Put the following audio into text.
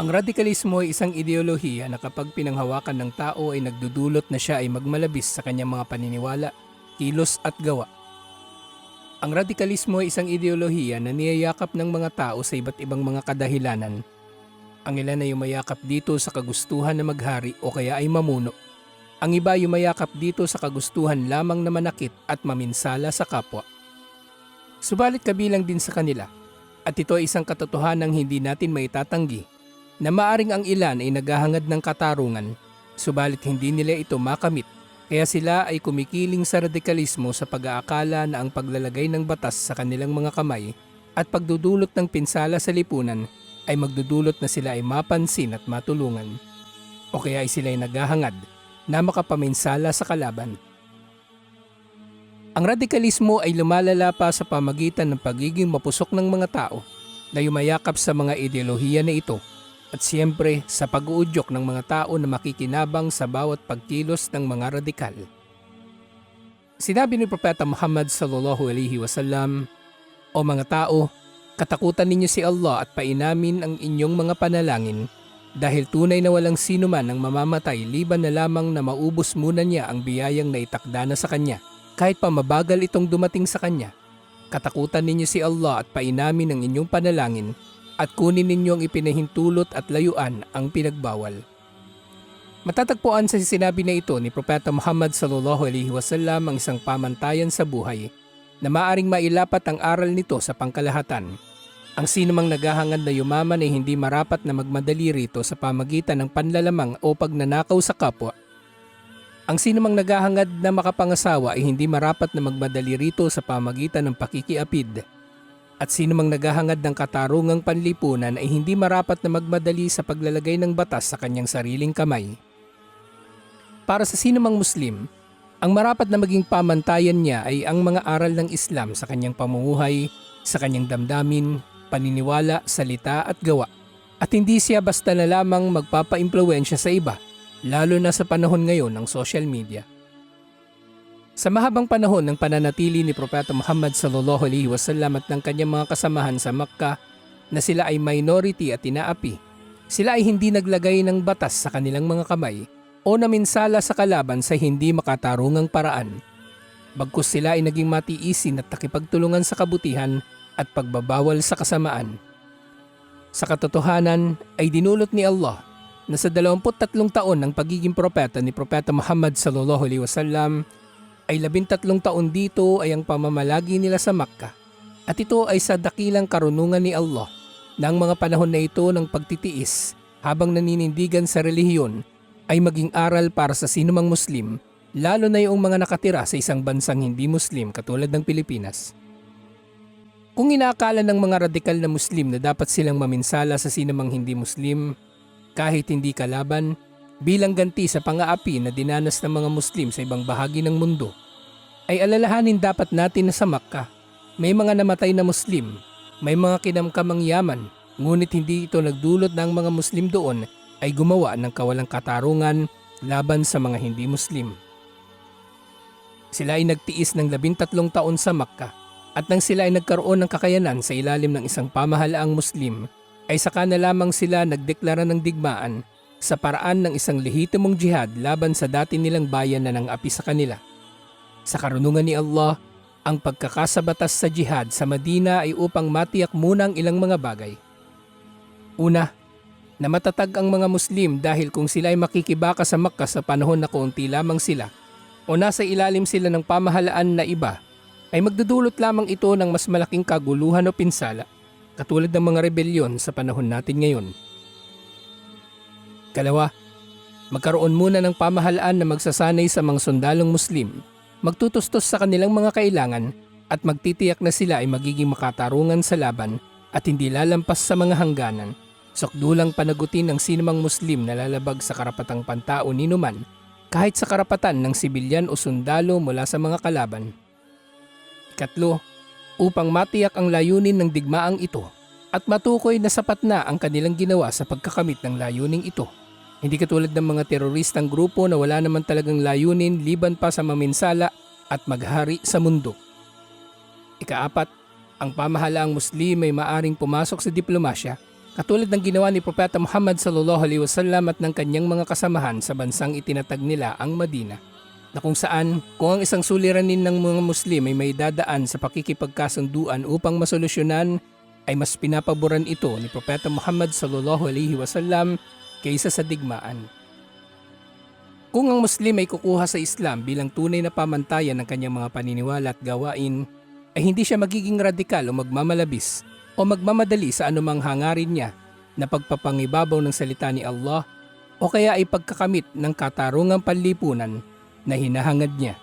Ang radikalismo ay isang ideolohiya na kapag pinanghawakan ng tao ay nagdudulot na siya ay magmalabis sa kanyang mga paniniwala, kilos at gawa. Ang radikalismo ay isang ideolohiya na niyayakap ng mga tao sa iba't ibang mga kadahilanan. Ang ilan ay umayakap dito sa kagustuhan na maghari o kaya ay mamuno. Ang iba ay umayakap dito sa kagustuhan lamang na manakit at maminsala sa kapwa. Subalit kabilang din sa kanila, at ito ay isang katotohanang hindi natin maitatanggi, na maaring ang ilan ay naghahangad ng katarungan, subalit hindi nila ito makamit, kaya sila ay kumikiling sa radikalismo sa pag-aakala na ang paglalagay ng batas sa kanilang mga kamay at pagdudulot ng pinsala sa lipunan ay magdudulot na sila ay mapansin at matulungan. O kaya ay sila ay naghahangad na makapaminsala sa kalaban. Ang radikalismo ay lumalala pa sa pamagitan ng pagiging mapusok ng mga tao na yumayakap sa mga ideolohiya na ito at siyempre sa pag-uudyok ng mga tao na makikinabang sa bawat pagkilos ng mga radikal. Sinabi ni Propeta Muhammad sallallahu alaihi wasallam, O mga tao, katakutan ninyo si Allah at painamin ang inyong mga panalangin dahil tunay na walang sino man ang mamamatay liban na lamang na maubos muna niya ang biyayang naitakda na sa kanya kahit pa mabagal itong dumating sa kanya. Katakutan ninyo si Allah at painamin ang inyong panalangin at kunin ninyo ang ipinahintulot at layuan ang pinagbawal. Matatagpuan sa sinabi na ito ni Propeta Muhammad sallallahu alaihi wasallam ang isang pamantayan sa buhay na maaring mailapat ang aral nito sa pangkalahatan. Ang sinumang naghahangad na yumaman ay hindi marapat na magmadali rito sa pamagitan ng panlalamang o pagnanakaw sa kapwa. Ang sinumang naghahangad na makapangasawa ay hindi marapat na magmadali rito sa pamagitan ng pakikiapid. At sinumang naghahangad ng katarungang panlipunan ay hindi marapat na magmadali sa paglalagay ng batas sa kanyang sariling kamay. Para sa sinumang Muslim, ang marapat na maging pamantayan niya ay ang mga aral ng Islam sa kanyang pamumuhay, sa kanyang damdamin, paniniwala, salita at gawa. At hindi siya basta na lamang magpapaimpluwensya sa iba, lalo na sa panahon ngayon ng social media. Sa mahabang panahon ng pananatili ni Propeta Muhammad sallallahu alaihi wasallam at ng kanyang mga kasamahan sa Makkah na sila ay minority at inaapi, sila ay hindi naglagay ng batas sa kanilang mga kamay o naminsala sa kalaban sa hindi makatarungang paraan. Bagkus sila ay naging matiisin at takipagtulungan sa kabutihan at pagbabawal sa kasamaan. Sa katotohanan ay dinulot ni Allah na sa 23 taon ng pagiging propeta ni Propeta Muhammad sallallahu alaihi wasallam ay 13 taon dito ay ang pamamalagi nila sa Makkah. At ito ay sa dakilang karunungan ni Allah na ang mga panahon na ito ng pagtitiis habang naninindigan sa relihiyon ay maging aral para sa sinumang Muslim lalo na yung mga nakatira sa isang bansang hindi Muslim katulad ng Pilipinas. Kung inaakala ng mga radikal na Muslim na dapat silang maminsala sa sinumang hindi Muslim, kahit hindi kalaban, bilang ganti sa pangaapi na dinanas ng mga Muslim sa ibang bahagi ng mundo, ay alalahanin dapat natin na sa Makkah, may mga namatay na Muslim, may mga kinamkamang yaman, ngunit hindi ito nagdulot ng mga Muslim doon ay gumawa ng kawalang katarungan laban sa mga hindi Muslim. Sila ay nagtiis ng labintatlong taon sa Makkah at nang sila ay nagkaroon ng kakayanan sa ilalim ng isang pamahalaang Muslim, ay saka na lamang sila nagdeklara ng digmaan sa paraan ng isang lehitimong jihad laban sa dati nilang bayan na nang api sa kanila. Sa karunungan ni Allah, ang pagkakasabatas sa jihad sa Madina ay upang matiyak muna ang ilang mga bagay. Una, na matatag ang mga Muslim dahil kung sila ay makikibaka sa Makkah sa panahon na kaunti lamang sila o nasa ilalim sila ng pamahalaan na iba, ay magdudulot lamang ito ng mas malaking kaguluhan o pinsala katulad ng mga rebelyon sa panahon natin ngayon. Kalawa, magkaroon muna ng pamahalaan na magsasanay sa mga sundalong Muslim, magtutustos sa kanilang mga kailangan at magtitiyak na sila ay magiging makatarungan sa laban at hindi lalampas sa mga hangganan Sokdulang panagutin ng sinumang Muslim na lalabag sa karapatang pantao ni Numan kahit sa karapatan ng sibilyan o sundalo mula sa mga kalaban. Ikatlo, upang matiyak ang layunin ng digmaang ito at matukoy na sapat na ang kanilang ginawa sa pagkakamit ng layuning ito. Hindi katulad ng mga teroristang grupo na wala naman talagang layunin liban pa sa maminsala at maghari sa mundo. Ikaapat, ang pamahalaang Muslim ay maaring pumasok sa diplomasya Katulad ng ginawa ni Propeta Muhammad sallallahu alaihi wasallam at ng kanyang mga kasamahan sa bansang itinatag nila ang Madina na kung saan kung ang isang suliranin ng mga Muslim ay may dadaan sa pakikipagkasunduan upang masolusyonan ay mas pinapaboran ito ni Propeta Muhammad sallallahu alaihi wasallam kaysa sa digmaan. Kung ang Muslim ay kukuha sa Islam bilang tunay na pamantayan ng kanyang mga paniniwala at gawain, ay hindi siya magiging radikal o magmamalabis o magmamadali sa anumang hangarin niya na pagpapangibabaw ng salita ni Allah o kaya ay pagkakamit ng katarungang panlipunan na hinahangad niya.